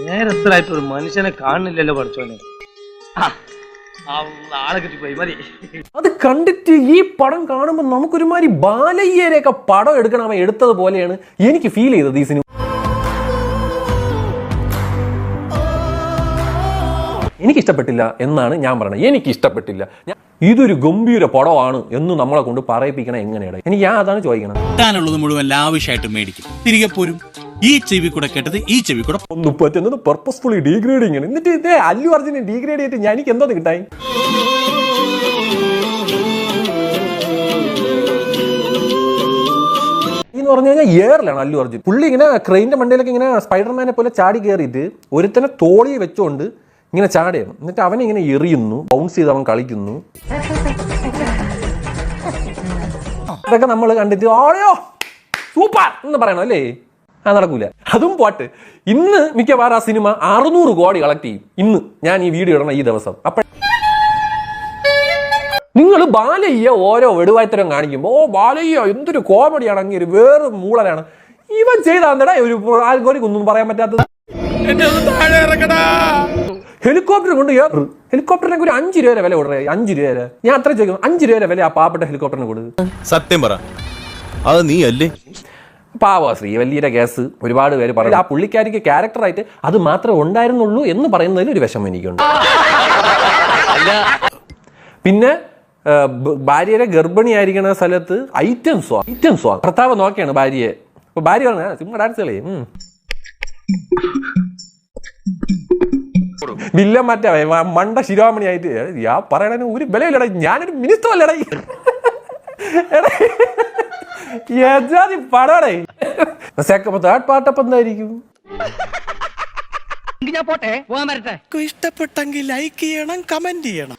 നേരത്തിലായിട്ട് ഒരു മനുഷ്യനെ കാണുന്നില്ലല്ലോ പഠിച്ചോനെ അത് കണ്ടിട്ട് ഈ പടം കാണുമ്പോൾ നമുക്കൊരുമാതിരി ബാലയ്യരെയൊക്കെ പടം എടുക്കണം അവൻ എടുത്തത് പോലെയാണ് എനിക്ക് ഫീൽ ചെയ്തത് ഈ സിനിമ. എനിക്ക് ഇഷ്ടപ്പെട്ടില്ല എന്നാണ് ഞാൻ പറയുന്നത് എനിക്ക് ഇഷ്ടപ്പെട്ടില്ല ഇതൊരു ഗംഭീര പടമാണ് എന്ന് നമ്മളെ കൊണ്ട് പറയിപ്പിക്കണം എങ്ങനെയാണ്? എനിക്ക് ഞാൻ അതാണ് ചോദിക്കണം മുഴുവൻ ലാവിഷായിട്ട് മേടിക്കും. തിരികെ പോരും. ഈ ചെവി കൂടെ കേട്ടത് ഈ ചെവി കൂടെ ഒന്ന് പറ്റുന്നത് പർപ്പസ്ഫുള്ളി ഡീഗ്രേഡിങ് എന്നിട്ട് ഇതേ അല്ലു അർജുനെ ഡീഗ്രേഡ് ചെയ്തിട്ട് ഞാൻ എനിക്ക് എന്തോ കിട്ടായി എന്ന് പറഞ്ഞു കഴിഞ്ഞാൽ ഏറിലാണ് അല്ലു അർജുൻ. പുള്ളി ഇങ്ങനെ ക്രെയിന്റെ മണ്ടയിലൊക്കെ ഇങ്ങനെ സ്പൈഡർമാനെ പോലെ ചാടി കയറിയിട്ട് ഒരുത്തനെ തോളി വെച്ചുകൊണ്ട് ഇങ്ങനെ ചാടുകയാണ് എന്നിട്ട് അവനെ ഇങ്ങനെ എറിയുന്നു ബൗൺസ് ചെയ്ത് അവൻ കളിക്കുന്നു. ഇതൊക്കെ നമ്മൾ കണ്ടിട്ട് ഓയോ സൂപ്പർ എന്ന് പറയണം അല്ലേ? ആ നടക്കൂല. അതും പോട്ട്. ഇന്ന് മിക്കവാറും ആ സിനിമ അറുന്നൂറ് കോടി കളക്ട് ചെയ്യും. ഇന്ന് ഞാൻ ഈ വീഡിയോ ഇടണം ഈ ദിവസം. അപ്പൊ നിങ്ങൾ ബാലയ്യ ഓരോ വെടുവായത്തരം കാണിക്കുമ്പോൾ ഓ ബാലയ്യ എന്തൊരു കോമഡിയാണ് അങ്ങനെ വേറെ മൂളനാണ് ഇവൻ ചെയ്താന്തടാ ഒരു ആൽഗോരിക് ഒന്നും പറയാൻ പറ്റാത്തത്. ഹെലികോപ്റ്റർ കൊണ്ട് ഏറ് ഹെലികോപ്റ്ററിനൊക്കെ ഒരു അഞ്ച് രൂപ വില കൊടുറേ അഞ്ച് രൂപ വരെ ഞാൻ അത്ര ചോദിക്കും. അഞ്ച് രൂപ വില ആ പാവപ്പെട്ട ഹെലികോപ്റ്ററിന് കൊടുക്കും. സത്യം പറ. അത് നീ അല്ലേ പാവ ശ്രീവല്ലിയുടെ കേസ് ഒരുപാട് പേര് പറഞ്ഞു ആ പുള്ളിക്കാരിക്ക് ക്യാരക്ടറായിട്ട് അത് മാത്രമേ ഉണ്ടായിരുന്നുള്ളൂ എന്ന് പറയുന്നതിൽ ഒരു വിഷമം എനിക്കുണ്ട്. പിന്നെ ഭാര്യയുടെ ഗർഭിണിയായിരിക്കുന്ന സ്ഥലത്ത് ഐറ്റം സോ ഐറ്റം സോ ഭർത്താവ് നോക്കിയാണ് ഭാര്യയെ. അപ്പൊ ഭാര്യ പറഞ്ഞ ചുമ്മാ ഡാൻസ് കളി. വില്ല മറ്റേ മണ്ട ശിരോമണി ആയിട്ട് ഞാൻ പറയണ ഒരു ബലമില്ലടാ ഞാനൊരു മിനിസ്റ്റർ അല്ലടാ എടാ, പടടേ സെക്കപ്പ് തേർഡ് പാർട്ട് അപ്പം എന്തായിരിക്കും? ഇഷ്ടപ്പെട്ടെങ്കിൽ ലൈക്ക് ചെയ്യണം കമന്റ് ചെയ്യണം.